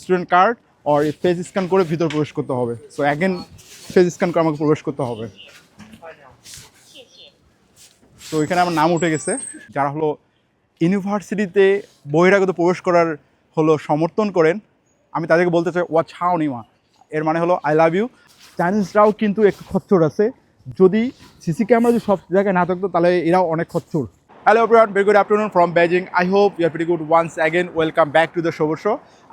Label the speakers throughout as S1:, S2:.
S1: Student card আর face scan করে ভিতর প্রবেশ করতে হবে। সো অ্যাগেন ফেস স্ক্যান করে আমাকে প্রবেশ করতে হবে। তো এখানে আমার নাম উঠে গেছে। যারা হলো ইউনিভার্সিটিতে বহিরাগত প্রবেশ করার হলো সমর্থন করেন, আমি তাদেরকে বলতে চাই ওয়াচ হাও নিমা এর মানে হলো আই লাভ ইউ চাইনিজরাও কিন্তু একটু খচ্চর আছে। যদি সিসি ক্যামেরা যদি সব জায়গায় না থাকতো, তাহলে এরাও অনেক খচ্চর। Hello everyone very good afternoon from Beijing I hope you are very good once again welcome back to the সবস্য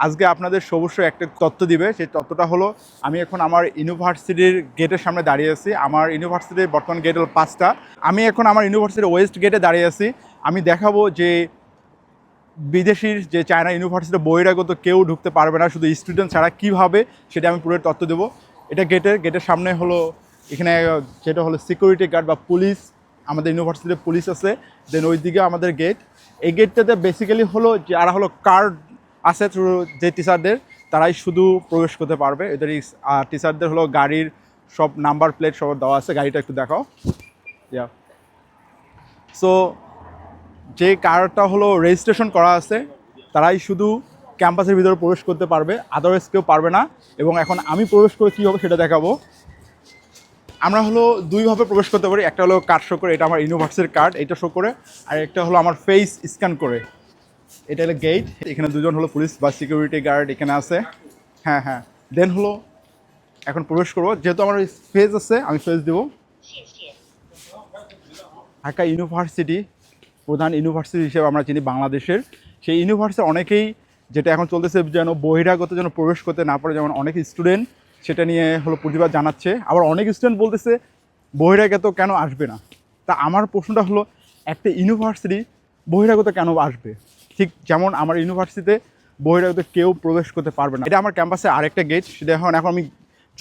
S1: আজকে আপনাদের সবস্য একটা তত্ত্ব দিবে। সেই তত্ত্বটা হলো, আমি এখন আমার ইউনিভার্সিটির গেটের সামনে দাঁড়িয়ে আছি। আমার ইউনিভার্সিটির বর্তমান গেট হলো পাঁচটা। আমি এখন আমার ইউনিভার্সিটির ওয়েস্ট গেটে দাঁড়িয়ে আছি। আমি দেখাবো যে বিদেশির যে চায়না ইউনিভার্সিটি বহিরাগত কেউ ঢুকতে পারবে না। শুধু স্টুডেন্ট ছাড়া কীভাবে, সেটা আমি পুরো তত্ত্ব দেবো। এটা গেটের গেটের সামনে হলো, এখানে যেটা হলো সিকিউরিটি গার্ড বা পুলিশ আমাদের ইউনিভার্সিটিতে পুলিশ আছে দেন ওইদিকে আমাদের গেট এই গেটটাতে বেসিক্যালি হলো যারা হলো কার্ড আছে যে টিচারদের তারাই শুধু প্রবেশ করতে পারবে। এদের টিচারদের হলো গাড়ির সব নাম্বার প্লেট সব দেওয়া আছে। গাড়িটা একটু দেখাও। ইয়া সো যে কারটা হলো রেজিস্ট্রেশন করা আছে, তারাই শুধু ক্যাম্পাসের ভিতরে প্রবেশ করতে পারবে। আদারওয়াইজ কেউ পারবে না। এবং এখন আমি প্রবেশ করে কী হবে সেটা দেখাবো। আমরা হলো দুইভাবে প্রবেশ করতে পারি। একটা হলো কার্ড শো করে, এটা আমার ইউনিভার্সিটির কার্ড এটা শো করে। আর একটা হলো আমার ফেস স্ক্যান করে। এটা হলো গেট এখানে দুজন হলো পুলিশ বা সিকিউরিটি গার্ড এখানে আছে। হ্যাঁ হ্যাঁ। দেন হলো, এখন প্রবেশ করব। যেহেতু আমার ফেস আছে, আমি ফেস দেবো। ঢাকা ইউনিভার্সিটি প্রধান ইউনিভার্সিটি হিসেবে আমরা চিনি বাংলাদেশের। সেই ইউনিভার্সিটি অনেকেই যেটা এখন চলতেছে, যেন বহিরাগত যেন প্রবেশ করতে না পারে, যেমন অনেক স্টুডেন্ট সেটা নিয়ে হলো প্রতিবাদ জানাচ্ছে। আবার অনেক স্টুডেন্ট বলতেছে, বহিরাগত কেন আসবে না? তা আমার প্রশ্নটা হলো, একটা ইউনিভার্সিটি বহিরাগত কেন আসবে? ঠিক যেমন আমার ইউনিভার্সিটিতে বহিরাগত কেউ প্রবেশ করতে পারবে না। এটা আমার ক্যাম্পাসে আরেকটা গেট সেটা এখন এখন আমি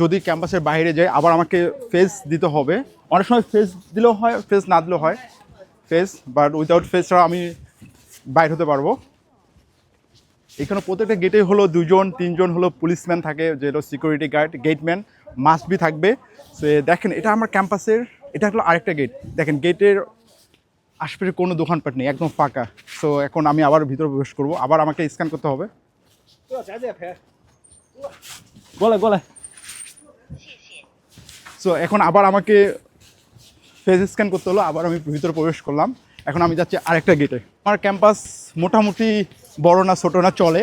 S1: যদি ক্যাম্পাসের বাইরে যাই, আবার আমাকে ফেস দিতে হবে। অনেক সময় ফেস দিলেও হয় ফেস না দিলেও হয়। ফেস বাট উইদাউট ফেস ছাড়া আমি বাইর হতে পারব। এখানে প্রত্যেকটা গেটে হলো দুজন তিনজন হলো পুলিশম্যান থাকে যেটা security guard gateman must be থাকবে। সে দেখেন, এটা আমার ক্যাম্পাসের এটা হলো আরেকটা গেট দেখেন গেটের আশপাশে কোনো দোকানপাট নেই, একদম ফাঁকা। সো এখন আমি আবার ভিতরে প্রবেশ করব। আবার আমাকে স্ক্যান করতে হবে।
S2: বলে বলে।
S1: সো এখন আবার আমাকে ফেস স্ক্যান করতে হলো, আবার আমি ভিতরে প্রবেশ করলাম। এখন আমি যাচ্ছি আরেকটা গেটে আমার ক্যাম্পাস মোটামুটি বড় না, ছোটো না, চলে।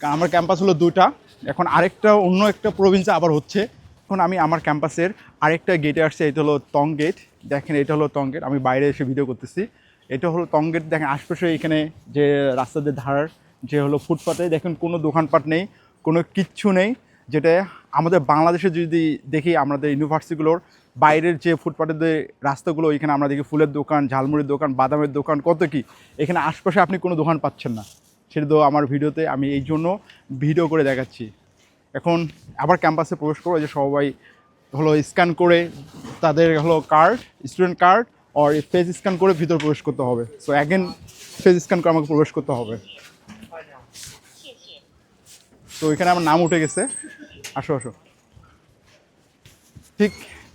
S1: আমার ক্যাম্পাস হলো দুটা এখন আরেকটা, অন্য একটা প্রভিন্সে আবার হচ্ছে। এখন আমি আমার ক্যাম্পাসের আরেকটা গেটে আসছে, এটা হলো টং গেট দেখেন, এটা হলো টং গেট আমি বাইরে এসে ভিডিও করতেছি। এটা হলো টং গেট দেখেন, আশপাশে এখানে যে রাস্তাদের ধারার যে হলো ফুটপাতে, দেখেন, কোনো দোকানপাট নেই, কোনো কিচ্ছু নেই। যেটা আমাদের বাংলাদেশে যদি দেখি, আমাদের ইউনিভার্সিটিগুলোর বাইরের যে ফুটপাতের যে রাস্তাগুলো এখানে আমরা দেখি ফুলের দোকান, ঝালমুড়ির দোকান, বাদামের দোকান, কত কি? এখানে আশপাশে আপনি কোনো দোকান পাচ্ছেন না। সেটা তো আমার ভিডিওতে, আমি এই জন্য ভিডিও করে দেখাচ্ছি। এখন আবার ক্যাম্পাসে প্রবেশ করব যে সবাই হলো স্ক্যান করে তাদের হলো কার্ড, স্টুডেন্ট কার্ড আর ফেস স্ক্যান করে ভিতর প্রবেশ করতে হবে। সো অ্যাগেন ফেস স্ক্যান করে আমাকে প্রবেশ করতে হবে। তো এখানে আমার নাম উঠে গেছে। আসো আসো। ঠিক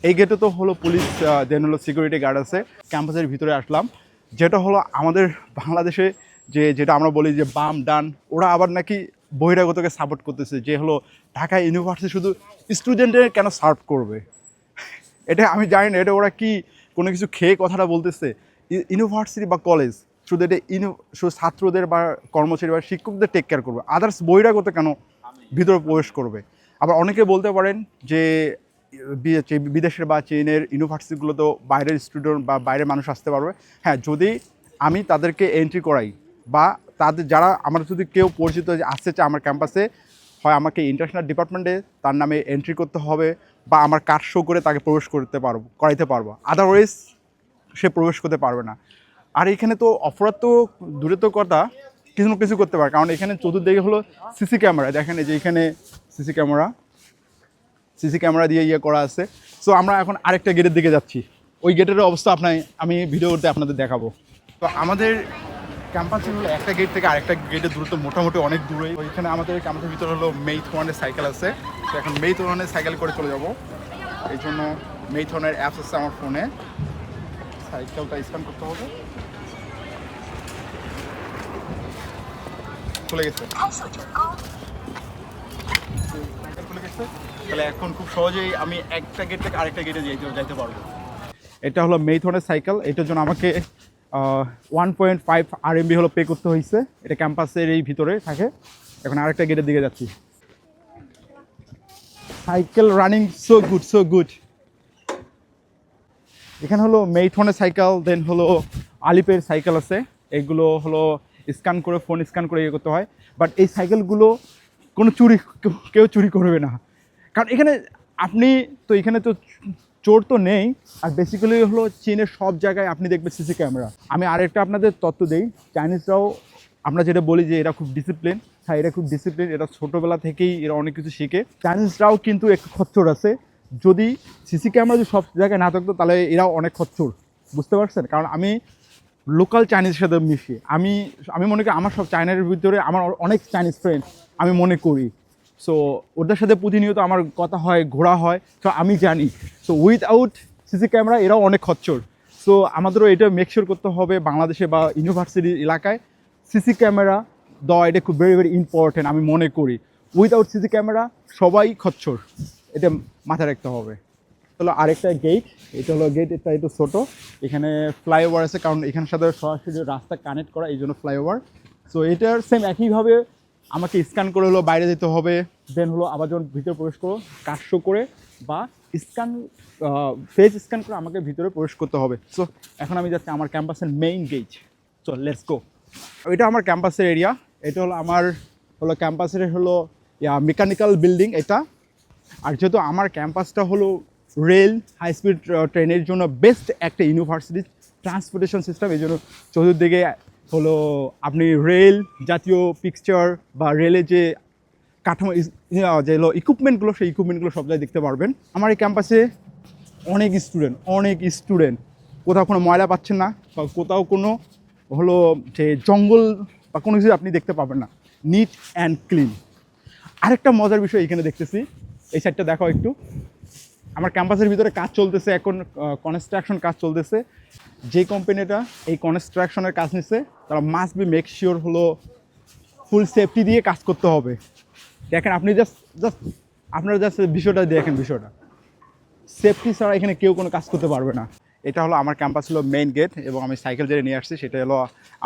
S1: এই গেটে তো হলো পুলিশ দেন হলো সিকিউরিটি গার্ড আছে। ক্যাম্পাসের ভিতরে আসলাম, যেটা হলো আমাদের বাংলাদেশে যে যেটা আমরা বলি যে বাম, ডান, ওরা আবার নাকি বহিরাগতকে সাপোর্ট করতেছে, যে হলো ঢাকা ইউনিভার্সিটি শুধু স্টুডেন্টের কেন সার্ভ করবে? এটা আমি জানি না, এটা ওরা কি কোনো কিছু খেয়ে কথাটা বলতেছে? ইউনিভার্সিটি বা কলেজ শুধু এটা ইউনি শুধু ছাত্রদের বা কর্মচারী বা শিক্ষকদের টেক কেয়ার করবে আদার্স বহিরাগত কেন ভিতরে প্রবেশ করবে? আবার অনেকে বলতে পারেন যে বিদেশের বা চীনের ইউনিভার্সিটিগুলো তো বাইরের স্টুডেন্ট বা বাইরের মানুষ আসতে পারবে। হ্যাঁ যদি আমি তাদেরকে এন্ট্রি করাই বা তাদের যারা আমার যদি কেউ পরিচিত আসতে চায় আমার ক্যাম্পাসে, হয় আমাকে ইন্টারন্যাশনাল ডিপার্টমেন্টে তার নামে এন্ট্রি করতে হবে বা আমার কার্ড শো করে তাকে প্রবেশ করতে পারব, করাইতে পারব। আদারওয়াইজ সে প্রবেশ করতে পারবে না। আর এখানে তো অপরাধ তো দূরে তো কথা, কিছু না কিছু করতে পারে। কারণ এখানে চতুর্দিকে হলো সিসি ক্যামেরা দেখেন যে এখানে সিসি ক্যামেরা সিসি ক্যামেরা দিয়ে ইয়ে করা আছে। সো আমরা এখন আরেকটা গেটের দিকে যাচ্ছি। ওই গেটের অবস্থা আপনার আমি ভিডিওতে আপনাদের দেখাবো। তো আমাদের ক্যাম্পাসে হলো একটা গেট থেকে আরেকটা গেটের দূরত্ব মোটামুটি অনেক দূরে। ওইখানে আমাদের ক্যাম্পাসের ভিতরে হলো মেইথনের সাইকেল আছে। তো এখন মেইথনের সাইকেল করে চলে যাব। এই জন্য মেইথনের অ্যাপস আছে আমার ফোনে সাইকেলটা স্ক্যান করতে হবে। খুলে গেছে? তাহলে এখন খুব সহজেই আমি একটা গেট থেকে আরেকটা গেটে যাইতে যাইতে পারব। এটা হলো মেইথনের সাইকেল এটার জন্য আমাকে one point five R MB হলো পে করতে হয়েছে এটা ক্যাম্পাসের এই ভিতরে থাকে। এখন আরেকটা গেটের দিকে যাচ্ছি। Cycle running so good so good এখানে হলো মেইথনের সাইকেল দেন হলো আলিপের সাইকেল আছে। এগুলো হলো স্ক্যান করে ফোন স্ক্যান করে ইয়ে করতে হয়। বাট এই সাইকেলগুলো কোনো চুরি, কেউ- চুরি করবে না। কারণ এখানে আপনি তো এখানে তো চোর তো নেই। আর বেসিক্যালি হলো চীনের সব জায়গায় আপনি দেখবেন সিসি ক্যামেরা আমি আরেকটা আপনাদের তথ্য দিই চাইনিজরাও আমরা যেটা বলি যে এরা খুব ডিসিপ্লিন হ্যাঁ এরা খুব ডিসিপ্লিন এরা ছোটোবেলা থেকেই এরা অনেক কিছু শিখে। চাইনিজরাও কিন্তু একটু খচ্চর আছে। যদি সিসি ক্যামেরা যদি সব জায়গায় না থাকতো, তাহলে এরাও অনেক খচ্চর। বুঝতে পারছেন? কারণ আমি লোকাল চাইনিজের সাথে মিশি। আমি আমি মনে করি আমার সব চাইনার ভিতরে আমার অনেক চাইনিজ ফ্রেন্ড আমি মনে করি। সো ওদের সাথে প্রতিনিয়ত আমার কথা হয়, ঘোরা হয় তো আমি জানি। সো উইথআউট সিসি ক্যামেরা এরাও অনেক খচ্চর। সো আমাদেরও এটা মেকশিওর করতে হবে বাংলাদেশে বা ইউনিভার্সিটি এলাকায়। সিসি ক্যামেরা দেওয়া এটা খুব ভেরি ভেরি ইম্পর্টেন্ট আমি মনে করি। উইথআউট সিসি ক্যামেরা সবাই খচ্চর। এটা মাথায় রাখতে হবে। হলো আরেকটা গেট এটা হলো গেট এটা একটু ছোটো। এখানে ফ্লাইওভার আছে, কারণ এখানের সাথে সরাসরি রাস্তা কানেক্ট করা, এই জন্য ফ্লাইওভার সো এটার সেম একইভাবে আমাকে স্ক্যান করে হলো বাইরে যেতে হবে দেন হলো আবার যখন ভিতরে প্রবেশ করো কাজ শো করে বা স্ক্যান ফেস স্ক্যান করে আমাকে ভিতরে প্রবেশ করতে হবে। সো এখন আমি যাচ্ছি আমার ক্যাম্পাসের main gate so let's go এটা আমার ক্যাম্পাসের এরিয়া এটা হলো আমার, হলো ক্যাম্পাসের হলো মেকানিক্যাল বিল্ডিং এটা। আর যেহেতু আমার ক্যাম্পাসটা হলো রেল হাই স্পিড ট্রেনের জন্য বেস্ট একটা ইউনিভার্সিটি ট্রান্সপোর্টেশন সিস্টেম এই জন্য চতুর্দিকে হলো আপনি রেল জাতীয় পিকচার বা রেলে যে কাঠামো হলো ইকুইপমেন্টগুলো সেই ইকুইপমেন্টগুলো সব জায়গায় দেখতে পারবেন। আমার এই ক্যাম্পাসে অনেক স্টুডেন্ট অনেক স্টুডেন্ট কোথাও কোনো ময়লা পাচ্ছেন না, বা কোথাও কোনো হলো যে জঙ্গল বা কোনো কিছু আপনি দেখতে পাবেন না। নিট অ্যান্ড ক্লিন আরেকটা মজার বিষয় এখানে দেখতেছি, এই সাইডটা দেখো একটু। আমার ক্যাম্পাসের ভিতরে কাজ চলতেছে, এখন কনস্ট্রাকশন কাজ চলতেছে। যে কোম্পানিটা এই কনস্ট্রাকশনের কাজ নিচ্ছে তারা মাস্ট বি মেক শিওর হলো ফুল সেফটি দিয়ে কাজ করতে হবে। দেখেন, আপনি জাস্ট জাস্ট আপনারা জাস্ট বিষয়টা দেখেন বিষয়টা। সেফটি ছাড়া এখানে কেউ কোনো কাজ করতে পারবে না। এটা হলো আমার ক্যাম্পাস হলো মেইন গেট এবং আমি সাইকেল যেটা নিয়ে আসছি। সেটা হলো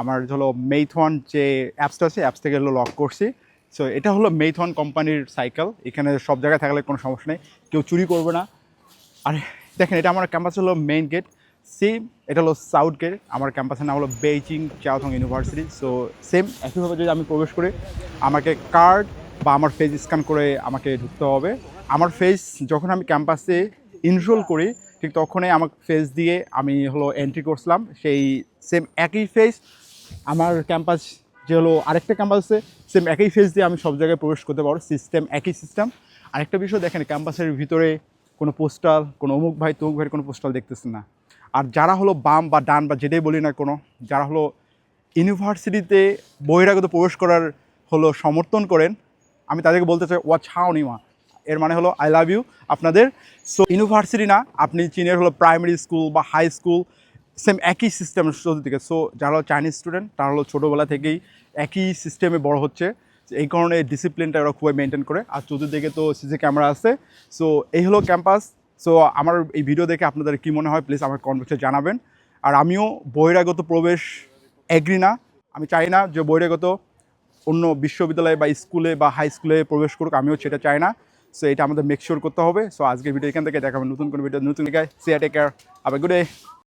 S1: আমার হলো মেইথন যে অ্যাপসটা আছে অ্যাপস থেকে হলো লক করছি। সো এটা হলো মেইথন কোম্পানির সাইকেল এখানে সব জায়গায় থাকলে কোনো সমস্যা নেই। কেউ চুরি করবে না। আর দেখেন, এটা আমার ক্যাম্পাস হলো মেইন গেট সেম এটা হলো সাউথ গেট আমার ক্যাম্পাসের নাম হলো Beijing Jiaotong university so same একইভাবে যদি আমি প্রবেশ করি, আমাকে কার্ড বা আমার ফেস স্ক্যান করে আমাকে ঢুকতে হবে। আমার ফেস যখন আমি ক্যাম্পাসে ইনরোল করি, ঠিক তখনই আমার ফেস দিয়ে আমি হলো এন্ট্রি করছিলাম। সেই সেম একই ফেস আমার ক্যাম্পাস যে হলো আরেকটা ক্যাম্পাসে সেম একই ফেস দিয়ে আমি সব জায়গায় প্রবেশ করতে পারব সিস্টেম একই সিস্টেম আরেকটা বিষয় দেখেন ক্যাম্পাসের ভিতরে কোনো পোস্টাল কোনো অমুক ভাই, তমুক ভাইয়ের কোনো পোস্টাল দেখতেছেন না। আর যারা হলো বাম বা ডান বা যেটাই বলি না কোনো, যারা হলো ইউনিভার্সিটিতে বহিরাগত প্রবেশ করার হলো সমর্থন করেন, আমি তাদেরকে বলতে চাই ওয়াচ হাও নিমা এর মানে হলো আই লাভ ইউ আপনাদের সো ইউনিভার্সিটি না, আপনি চীনের হলো প্রাইমারি স্কুল বা হাই স্কুল সেম একই সিস্টেম চতুর্দিকে সো যারা হলো চাইনিজ স্টুডেন্ট তারা হলো ছোটোবেলা থেকেই একই সিস্টেমে বড় হচ্ছে। এই কারণে ডিসিপ্লিনটা ওরা খুবই মেনটেন করে। আর চতুর্দিকে তো সিসি ক্যামেরা আছে। সো এই হলো ক্যাম্পাস সো আমার এই ভিডিও দেখে আপনাদের কী মনে হয় প্লিজ আমার কমেন্টে জানাবেন। আর আমিও বহিরাগত প্রবেশ এগ্রি না। আমি চাই না যে বহিরাগত অন্য বিশ্ববিদ্যালয়ে বা স্কুলে বা হাই স্কুলে প্রবেশ করুক, আমিও সেটা চাই না। সো এটা আমাদের মেক শিওর করতে হবে। সো আজকের ভিডিও এখান থেকে। দেখাবেন নতুন কোনো ভিডিও নতুন জায়গায়। সিয়া টেক কেয়ার আবার গুড ডে